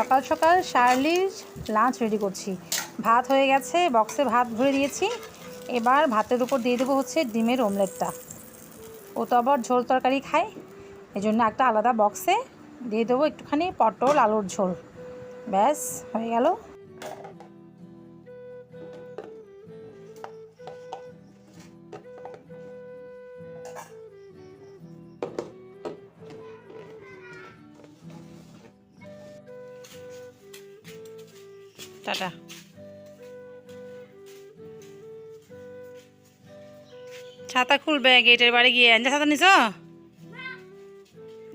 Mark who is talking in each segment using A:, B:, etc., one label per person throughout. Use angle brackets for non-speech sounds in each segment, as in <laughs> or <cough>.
A: সকাল সকাল শার্লির lunch ready করছি। ভাত হয়ে গেছে বক্সে ভাত ভরে দিয়েছি এবার ভাতের উপর দিয়ে দেবো হচ্ছে ডিমের অমলেটটা ও তো আবার ঝোল তরকারি খায় এই জন্য একটা আলাদা বক্সে দিয়ে দেবো একটুখানি পটল, আলুর ঝোল। ব্যাস, হয়ে গেল। টাটা। ছাতা খুলবে গেটের বাড়ি গিয়ে। আনজা ছাতা নিছ?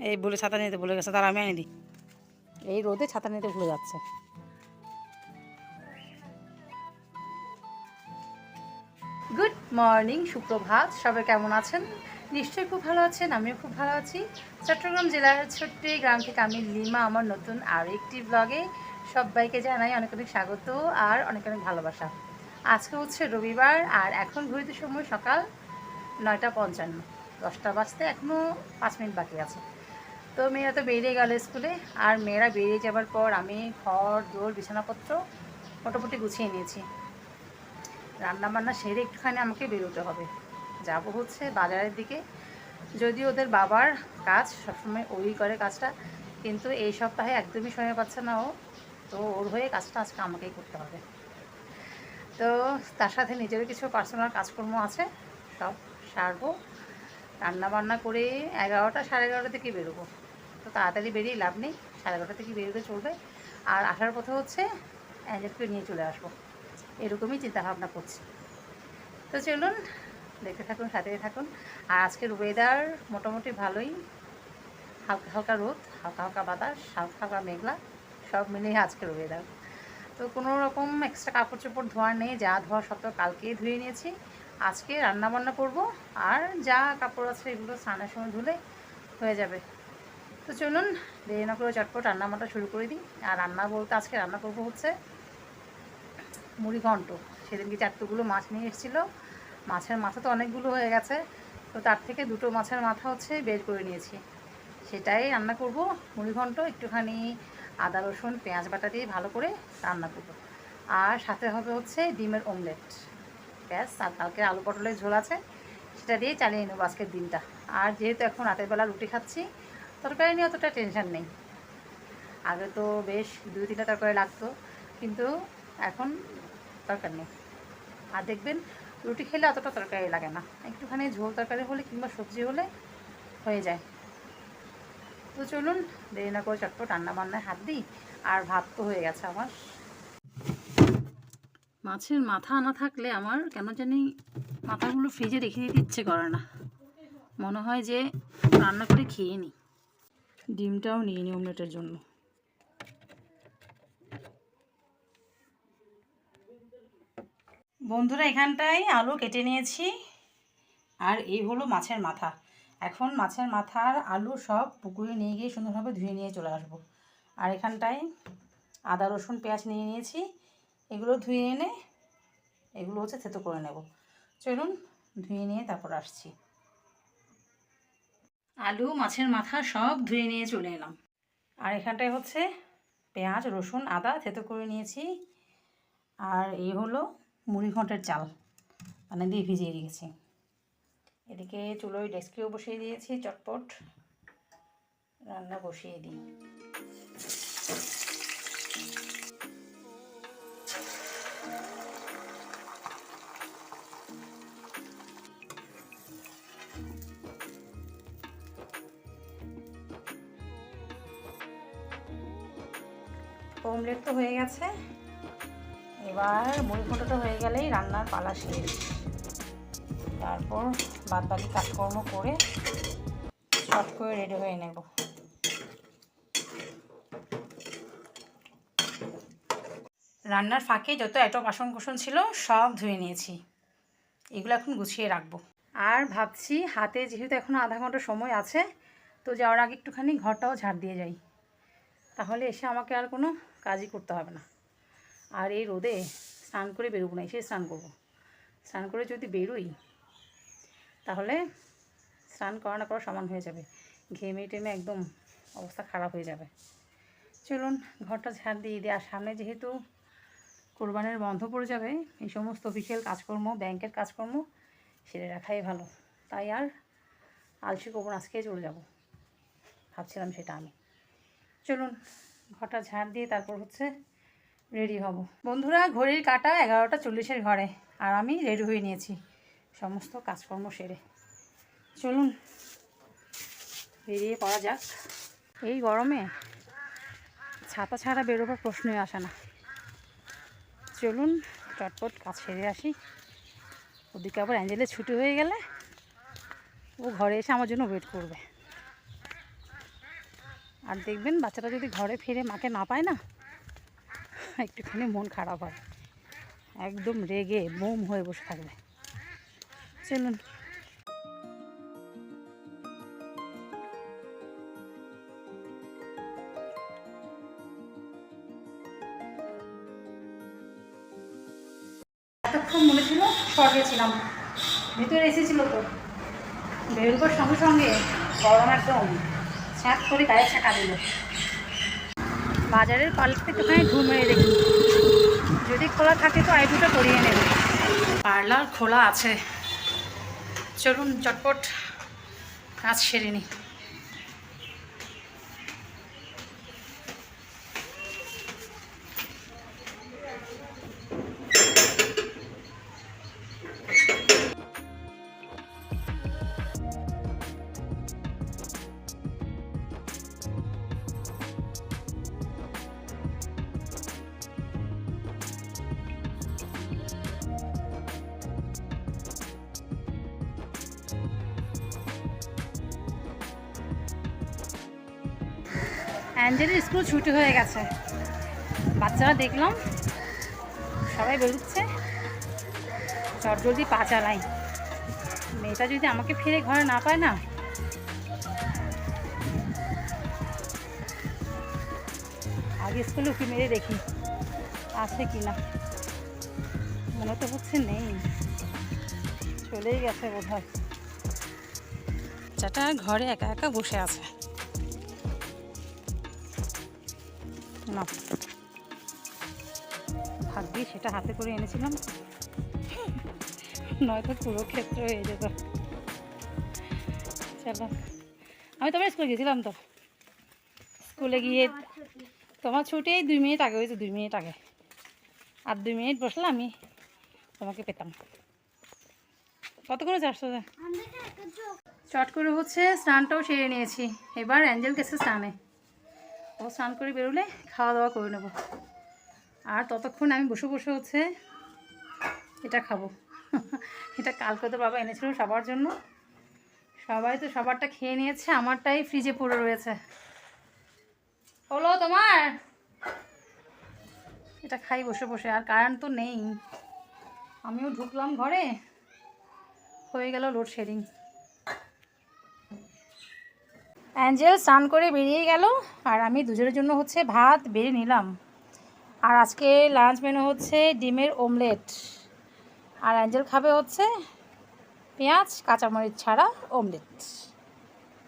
A: এই বলে ছাতা নিতে ভুলে গেছে তার আমি আনি দিই এই রোদে ছাতা নিতে ভুলে যাচ্ছে। গুড মর্নিং সুপ্রভাত। সবাই কেমন আছেন? নিশ্চয়ই খুব ভালো আছেন আমিও খুব ভালো আছি। চট্টগ্রাম জেলার ছোট্ট গ্রাম থেকে আমি লিমা আমার নতুন আর একটি ব্লগে সবাইকে জানাই অনেক অনেক স্বাগত আর অনেক অনেক ভালোবাসা। আজকে হচ্ছে রবিবার আর এখন ঘড়িতে সময় সকাল নয়টা পঞ্চান্ন। দশটা বাজতে এখনও পাঁচ মিনিট বাকি আছে। তো মেয়েরা তো বেরিয়ে গেল স্কুলে আর মেয়েরা বেরিয়ে যাবার পর আমি ঘর, দোর, বিছানাপত্র মোটামুটি গুছিয়ে নিয়েছি। রান্না বান্না সেরে একটুখানি আমাকে বেরোতে হবে। যাব হচ্ছে বাজারের দিকে। যদি ওদের বাবার কাজ সবসময় ওই করে কাজটা, কিন্তু এই সপ্তাহে একদমই সময় পাচ্ছে না ও। তো ওর হয়ে কাজটা আজকে আমাকেই করতে হবে। তো তার সাথে নিজেরও কিছু পার্সোনাল কাজকর্ম আছে, সব সারবো। রান্না বান্না করে এগারোটা সাড়ে এগারোটা থেকে বেরোবো। তো তাড়াতাড়ি বেরিয়ে লাভ নেই, সাড়ে এগারোটা থেকে বেরোলে চলবে। আর আসার পথে হচ্ছে অ্যাঞ্জেলকে নিয়ে চলে আসব। এরকমই চিন্তাভাবনা করছি। তো চলুন, দেখতে থাকুন, সাথে থাকুন। আর আজকের ওয়েদার মোটামুটি ভালোই। হালকা হালকা রোদ, হালকা হালকা বাতাস, হালকা হালকা মেঘলা। সব মিলিয়ে আজকের ওয়েদার তো কোনো রকম এক্সট্রা কাপড় চোপড় ধোয়া নেই, যা ধোয়া সব তো কালকেই ধুয়ে নিয়েছি। আজকে রান্না বান্না করব, আর যা কাপড় আছে এগুলো স্নানের সময় ধুলে হয়ে যাবে। তো চলুন, দেরি না করে চটপট রান্না বান্না শুরু করে দিই। আর রান্না বলতে আজকে রান্না করব হচ্ছে মুড়ি ঘন্ট। সেদিনকে চারটেগুলো মাছ নিয়ে এসেছিল। মাছের মাথা তো অনেকগুলো হয়ে গেছে। তো তার থেকে দুটো মাছের মাথা হচ্ছে বের করে নিয়েছি। সেটাই রান্না করব, মুড়ি ঘন্ট একটুখানি আদা, রসুন, পেঁয়াজ বাটা দিয়ে ভালো করে রান্না করব। আর সাথে হবে হচ্ছে ডিমের অমলেট ব্যাস, আর কালকে আলু পটলের ঝোল আছে, সেটা দিয়ে চালিয়ে নেব আজকের দিনটা। আর যেহেতু এখন রাতের বেলা রুটি খাচ্ছি, তরকারি নিয়ে অতটা টেনশন নেই। আগে তো বেশ দুই তিনটা তরকারি লাগতো, কিন্তু এখন দরকার নেই। আর দেখবেন, রুটি খেলে অতটা তরকারি লাগে না। একটুখানি ঝোল তরকারি হলে কিংবা সবজি হলে হয়ে যায়। তো চলুন, দেরি না করে চটপট রান্না বান্নায় হাত দিই, আর ভাত তো হয়ে গেছে আমার। মাছের মাথা না থাকলে আমার কেন জানি মাথাগুলো ফ্রিজে রেখে দিতে ইচ্ছে করে না। মনে হয় যে রান্না করে খেয়ে নিই। ডিমটাও নিয়ে নিই অমলেটের জন্য। বন্ধুরা, এখানটায় আলু কেটে নিয়েছি, আর এই হলো মাছের মাথা। এখন মাছের মাথার আলু সব পুকুরে নিয়ে গিয়ে সুন্দরভাবে ধুয়ে নিয়ে চলে আসব। আর এখানটায় আদা, রসুন, পেঁয়াজ নিয়ে নিয়েছি। এগুলো ধুয়ে এনে এগুলো হচ্ছে থেতো করে নেব। চলুন ধুয়ে নিয়ে তারপর আসছি। আলু, মাছের মাথা সব ধুয়ে নিয়ে চলে এলাম। আর এখানটায় হচ্ছে পেঁয়াজ, রসুন, আদা থেতো করে নিয়েছি। আর এই হলো মুড়ি ঘন্টের চাল। মানে দিয়ে ভিজিয়ে রেখেছি। এদিকে চুলোয় ডেস্কেও বসিয়ে দিয়েছি, চটপট। রান্না বসিয়ে দিই। অমলেট তো হয়ে গেছে। এবার মুড়ি ঘন্টটা হয়ে গেলেই রান্নার পালা শেষ। তারপর বাদ বাকি কাজকর্ম করে শর্ট করে রেডি হয়ে নেব। রান্নার ফাঁকে যত এত বাসন কোসন ছিল সব ধুয়ে নিয়েছি। এগুলো এখন গুছিয়ে রাখব। আর ভাবছি হাতে যেহেতু এখন আধা ঘণ্টা সময় আছে, তো যাওয়ার আগে একটুখানি ঘরটাও ঝাড় দিয়ে যাই। তাহলে এসে আমাকে আর কোনো কাজই করতে হবে না। আর এই রোদে স্নান করে বেরোবো না, এসে স্নান করব। স্নান করে যদি বেরোই তাহলে স্নান করা না করা সমান হয়ে যাবে। ঘেমে টেমে একদম অবস্থা খারাপ হয়ে যাবে। চলুন ঘরটা ঝাড় দিয়ে দিই। আর সামনে যেহেতু কোরবানের বন্ধ পড়ে যাবে, এই সমস্ত অফিসিয়াল কাজকর্ম, ব্যাংকের কাজকর্ম সেরে রাখাই ভালো। তাই আর আলসি কবর আজকে চলে যাব। ভাবছিলাম সেটা আমি। চলুন ঘরটা ঝাড় দিয়ে তারপর হচ্ছে রেডি হব। বন্ধুরা, ঘড়ির কাটা এগারোটা চল্লিশের ঘরে, আর আমি রেডি হয়ে নিয়েছি। সমস্ত কাজকর্ম সেরে। চলুন, বেরিয়ে পড়া যাক। এই গরমে ছাতা ছাড়া বেরোবার প্রশ্নই আসে না। চলুন, চটপট কাজ সেরে আসি। ওদিকে আবার অ্যাঞ্জেলের ছুটি হয়ে গেলে ও ঘরে এসে আমার জন্য ওয়েট করবে। আর দেখবেন, বাচ্চাটা যদি ঘরে ফিরে মাকে না পায় না, একটুখানি মন খারাপ হয়। একদম রেগে, মোম হয়ে বসে থাকবে। চলুন। এতক্ষণ মনে ছিল এসেছিল তো। সঙ্গে সঙ্গে গরম একদম গায়ে বাজারের পাল্লাতে একটুখানি ঢু মেরে দেখি। যদি খোলা থাকে তো আইডুটা করিয়ে নেবে। পার্লার খোলা আছে। চলুন চটপট কাজ সেরে নিই। অ্যাঞ্জেলের স্কুল ছুটি হয়ে গেছে। বাচ্চারা দেখলাম, সবাই বেরোচ্ছে। চট জলদি পা চালাই। মেয়েটা যদি আমাকে ফিরে ঘরে না পায় না? আগে স্কুলে উঠে মেরে দেখি, আছে কি না মনে তো হচ্ছে নেই। চলেই গেছে বোধ হয় বাচ্চাটা ঘরে একা একা বসে আছে। না। ভাগ্যি সেটা হাতে করে এনেছিলাম। নয়তো পুরো ক্ষেত্র হয়ে যেত। চলো। আমি তোমার স্কুলে গেছিলাম তো। স্কুলে গিয়ে তোমার ছুটি এই দুই মিনিট আগে হয়েছে দুই মিনিট আগে। আর দুই মিনিট বসলে আমি তোমাকে পেতাম। কতক্ষণে চারশো চট করে হচ্ছে স্নানটাও সেরে নিয়েছি। এবার অ্যাঞ্জেল গেছে স্নানে। ও স্নান করে বেরোলে খাওয়া দাওয়া করে নেব। আর ততক্ষণ আমি বসে বসে হচ্ছে এটা খাব। <laughs> এটা কালকে তো বাবা এনেছিল সবার জন্য। সবাই তো সবারটা খেয়ে নিয়েছে, আমারটাই ফ্রিজে পড়ে রয়েছে। হলো তোমার? এটা খাই বসে বসে, আর কারেন্ট তো নেই। আমিও ঢুকলাম ঘরে। হয়ে গেল লোডশেডিং অ্যাঞ্জেল স্নান করে বেরিয়ে গেল আর আমি দুজনের জন্য হচ্ছে ভাত বেড়ে নিলাম। আর আজকে লাঞ্চ মেনু হচ্ছে ডিমের ওমলেট আর অ্যাঞ্জেল খাবে হচ্ছে পেঁয়াজ, কাঁচামরিচ ছাড়া ওমলেট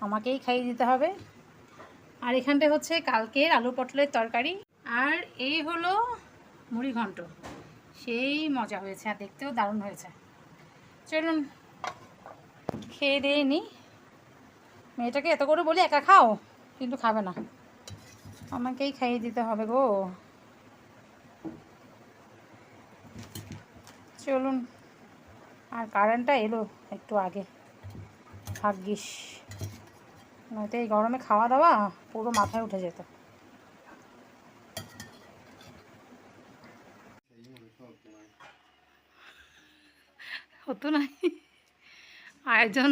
A: আমাকেই খাইয়ে দিতে হবে। আর এখানটা হচ্ছে কালকের আলু পটলের তরকারি। আর এই হলো মুড়ি ঘন্ট। সেই মজা হয়েছে আর দেখতেও দারুণ হয়েছে। চলুন, খেয়ে দিয়ে নিই মেয়েটাকে এত করে বলি একা খাও, কিন্তু খাবে না। আমাকেই খাইয়ে দিতে হবে গো। চলুন, আর কারেন্টটা এলো একটু আগে। ভাগ্যিস। নয়তো এই গরমে খাওয়া দাওয়া পুরো মাথায় উঠে যেত। হতো না আয়োজন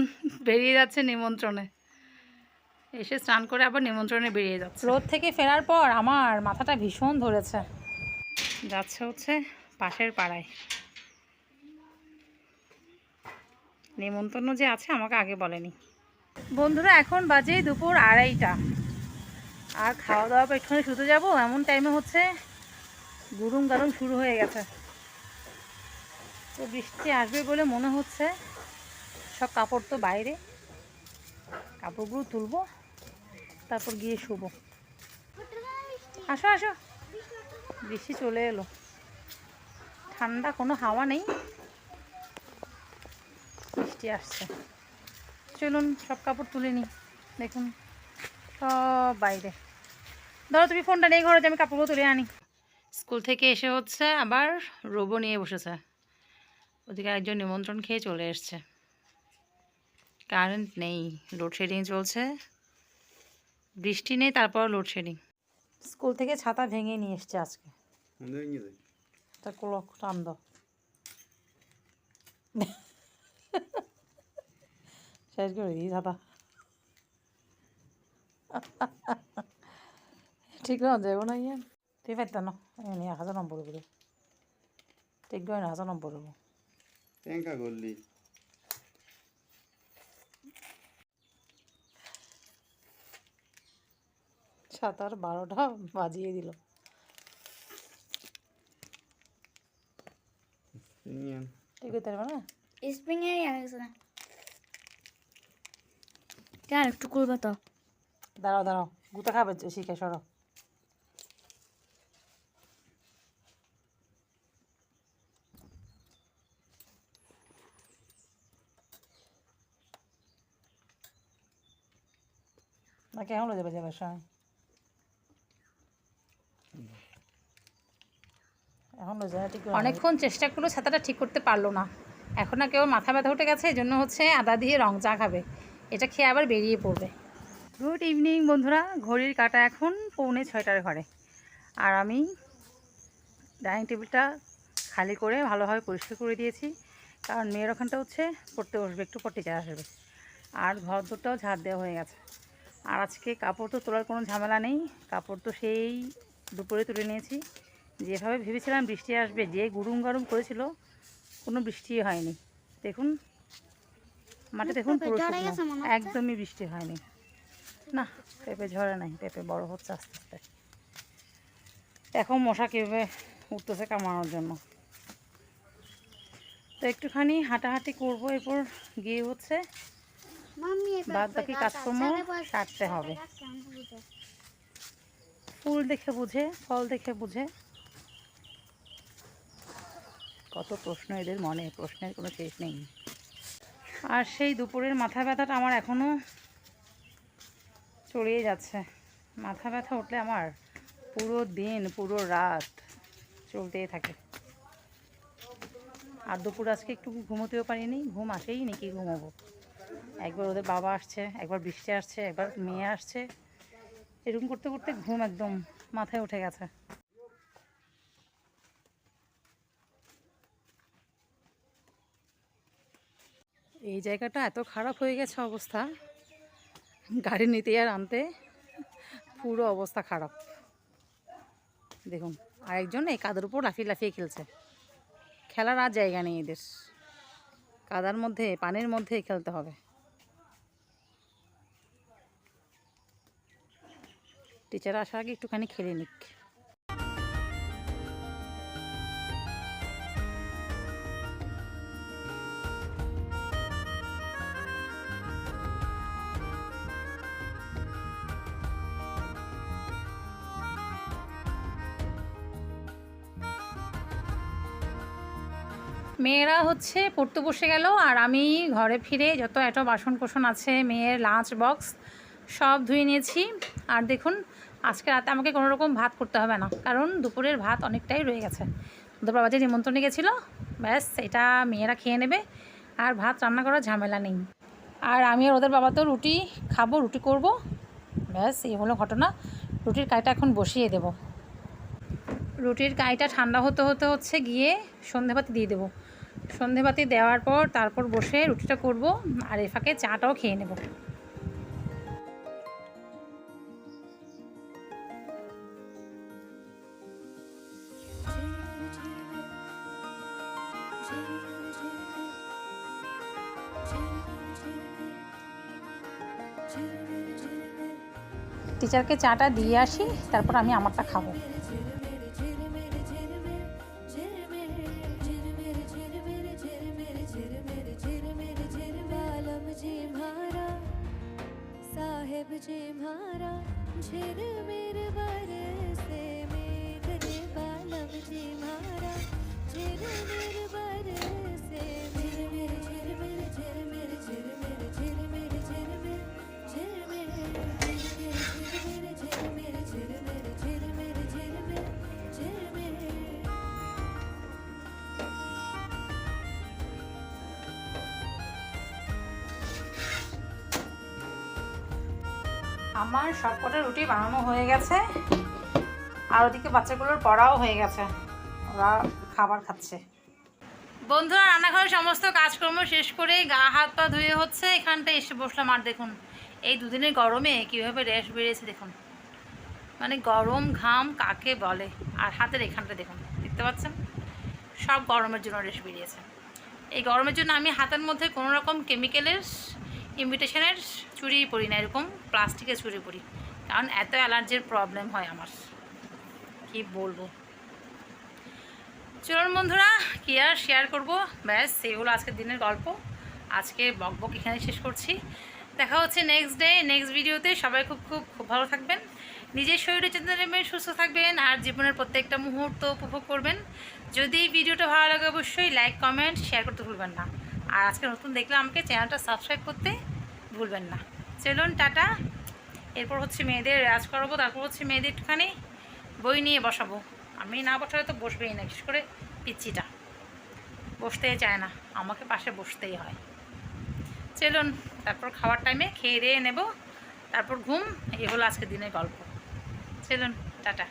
A: বেরিয়ে যাচ্ছে নিমন্ত্রণে। এসে স্নান করে আবার নিমন্ত্রণে বেরিয়ে যাচ্ছে। রোদ থেকে ফেরার পর আমার মাথাটা ভীষণ ধরেছে। যাচ্ছে হচ্ছে পাশের পাড়ায়। নিমন্ত্রণ যে আছে আমাকে আগে বলেনি। বন্ধুরা এখন বাজে দুপুর আড়াইটা। আর খাওয়া দাওয়া পেছনে শুতে যাব এমন টাইমে হচ্ছে গুরুম গারুম শুরু হয়ে গেছে। তো বৃষ্টি আসবে বলে মনে হচ্ছে সব কাপড় তো বাইরে। কাপড়গুলো তুলবো তারপর গিয়ে শুবো। আসো আসো। বৃষ্টি চলে এলো। ঠান্ডা কোনো হাওয়া নেই। বৃষ্টি আসছে। চলুন সব কাপড় তুলে নিই। দেখুন সব বাইরে। ধরো তুমি ফোনটা নেই ঘরে যে আমি কাপড়গুলো তুলে আনি। স্কুল থেকে এসে হচ্ছে আবার রোবো নিয়ে বসেছে। ওদিকে একজন নিমন্ত্রণ খেয়ে চলে এসছে। কারেন্ট নেই লোডশেডিং চলছে। বৃষ্টি নেই তারপর লোডশেডিং স্কুল থেকে ছাতা ভেঙে নিয়ে এসছে আজকে। তা ক্লক টান দাও। শেষ করে দিই ছাতা। ঠিক না যাব না ইয়ে তুই পাইতা না এনে এক হাজার নম্বর করে। ঠিক নয় না হাজার নম্বর
B: Tenka
A: সাতার বারোটা বাজিয়ে দিল. পারবে না?
C: না কেন একটু করবে তো।
A: দাঁড়াও দাঁড়াও গুতা খাবে শিখে সরো। না কেমন যাবে যাবার সময়? অনেকক্ষণ চেষ্টা করল ছাতাটা ঠিক করতে পারল না। এখন না কেউ মাথা ব্যথা উঠে গেছে এই জন্য হচ্ছে আদা দিয়ে রং চা খাবে। এটা খেয়ে আবার বেরিয়ে পড়বে। গুড ইভিনিং বন্ধুরা ঘড়ির কাটা এখন পৌনে ছয়টার ঘরে। আর আমি ডাইনিং টেবিলটা খালি করে ভালোভাবে পরিষ্কার করে দিয়েছি কারণ মেয়ের ওখানটা হচ্ছে পড়তে বসবে একটু পর টিচার আসবে। আর ঘর দুটাও ঝাড় দেওয়া হয়ে গেছে। আর আজকে কাপড় তো তোলার কোনো ঝামেলা নেই কাপড় তো সেই দুপুরে তুলে নিয়েছি। যেভাবে ভেবেছিলাম বৃষ্টি আসবে যে গুরুম গরম করেছিল কোনো বৃষ্টি হয়নি। দেখুন মাঠে দেখুন পুরো। একদমই বৃষ্টি হয়নি। না পেঁপে ঝরে নাই পেঁপে বড় হচ্ছে আস্তে আস্তে। এখন মশা কীভাবে উঠতেছে কামানোর জন্য। তো একটুখানি হাঁটাহাঁটি করব এরপর গিয়ে হচ্ছে বাদ বাকি কাজকর্ম সারতে হবে। ফুল দেখে বুঝে ফল দেখে বুঝে। কত প্রশ্ন এদের মনে, প্রশ্নের কোনো শেষ নেই। আর সেই দুপুরের মাথা ব্যথাটা আমার এখনও চলেই যাচ্ছে। মাথা ব্যথা উঠলে আমার পুরো দিন, পুরো রাত চলতেই থাকে। আর দুপুর আজকে একটু ঘুমোতেও পারিনি, ঘুম আসেই নাকি ঘুমোবো। একবার ওদের বাবা আসছে, একবার বৃষ্টি আসছে, একবার মেয়ে আসছে। এরকম করতে করতে ঘুম একদম মাথায় উঠে গেছে। এই জায়গাটা এত খারাপ হয়ে গেছে অবস্থা। গাড়ি নিতে আর আনতে পুরো অবস্থা খারাপ। দেখুন, আরেকজন এই কাদের উপর লাফিয়ে লাফিয়ে খেলছে। খেলার আর জায়গা নেই এদের। কাদার মধ্যে, পানির মধ্যে খেলতে হবে। টিচার আসার আগে একটুখানি খেলে নিক। মেয়েরা হচ্ছে পড়তে বসে গেল আর আমি ঘরে ফিরে যত এত বাসন কোসন আছে, মেয়ের লাঞ্চ বক্স সব ধুয়ে নিয়েছি। আর দেখুন, আজকে রাতে আমাকে কোনো রকম ভাত করতে হবে না, কারণ দুপুরের ভাত অনেকটাই রয়ে গেছে। ওদের বাবা যে নিমন্ত্রণে গেছিল, ব্যাস, এটা মেয়েরা খেয়ে নেবে আর ভাত রান্না করার ঝামেলা নেই। আর আমি আর ওদের বাবা তো রুটি খাব, রুটি করব, ব্যাস, এই হলো ঘটনা। রুটির কাইটা এখন বসিয়ে দেব। রুটির কাইটা ঠান্ডা হতে হতে হচ্ছে গিয়ে সন্ধেবাতি দিয়ে দেবো। সন্ধেবাতি দেওয়ার পর তারপর বসে রুটিটা করব, আর এ ফাঁকে চাটাও খেয়ে নেব। টিচারকে চাটা দিয়ে আসি, তারপর আমি আমারটা খাব। আমার সব কটা রুটি বানানো হয়ে গেছে। আর ওদিকে বাচ্চাগুলোর পড়াও হয়ে গেছে। ওরা খাবার খাচ্ছে। বন্ধুরা, রান্নাঘরের সমস্ত কাজকর্ম শেষ করে গা হাত পা ধুয়ে হচ্ছে। এখানটায় এসে বসলাম। আর দেখুন, এই দুদিনের গরমে কীভাবে র্যাশ বেরিয়েছে দেখুন। মানে গরম ঘাম কাকে বলে? আর হাতের এখানটা দেখুন, দেখতে পাচ্ছেন? সব গরমের জন্য রেশ বেরিয়েছে। এই গরমের জন্য আমি হাতের মধ্যে কোনো রকম কেমিক্যালের ইনভিটেশনের চুরি পরি না, এরকম প্লাস্টিকের চুরি পরি কারণ এত অ্যালার্জির প্রবলেম হয় আমার। কি বলব? চলুন বন্ধুরা, কি আর শেয়ার করব? ব্যাস সেই হলো আজকের দিনের গল্প। আজকে বকবক এখানে শেষ করছি। দেখা হচ্ছে নেক্সট ডে নেক্সট ভিডিওতে সবাই খুব খুব খুব ভালো থাকবেন। নিজের শরীরে চিন্তা নেবেন সুস্থ থাকবেন, আর জীবনের প্রত্যেকটা মুহূর্ত উপভোগ করবেন। যদি ভিডিওটা ভালো লাগে, অবশ্যই লাইক কমেন্ট শেয়ার করতে ভুলবেন না। আর আজকে নতুন দেখলে আমাকে চ্যানেলটা সাবস্ক্রাইব করতে ভুলবেন না। চলুন, টাটা। এরপর হচ্ছে মেয়েদের রেয়াজ করাবো, তারপর হচ্ছে মেয়েদের একটুখানি বই নিয়ে বসাবো। আমি না বসালে তো বসবেই না, বিশেষ করে পিচ্চিটা। বসতেই চায় না, আমাকে পাশে বসতেই হয়। চলুন, তারপর খাওয়ার টাইমে খেয়ে দিয়ে নেব। তারপর ঘুম, এই হলো আজকের দিনের গল্প। চলুন, টাটা।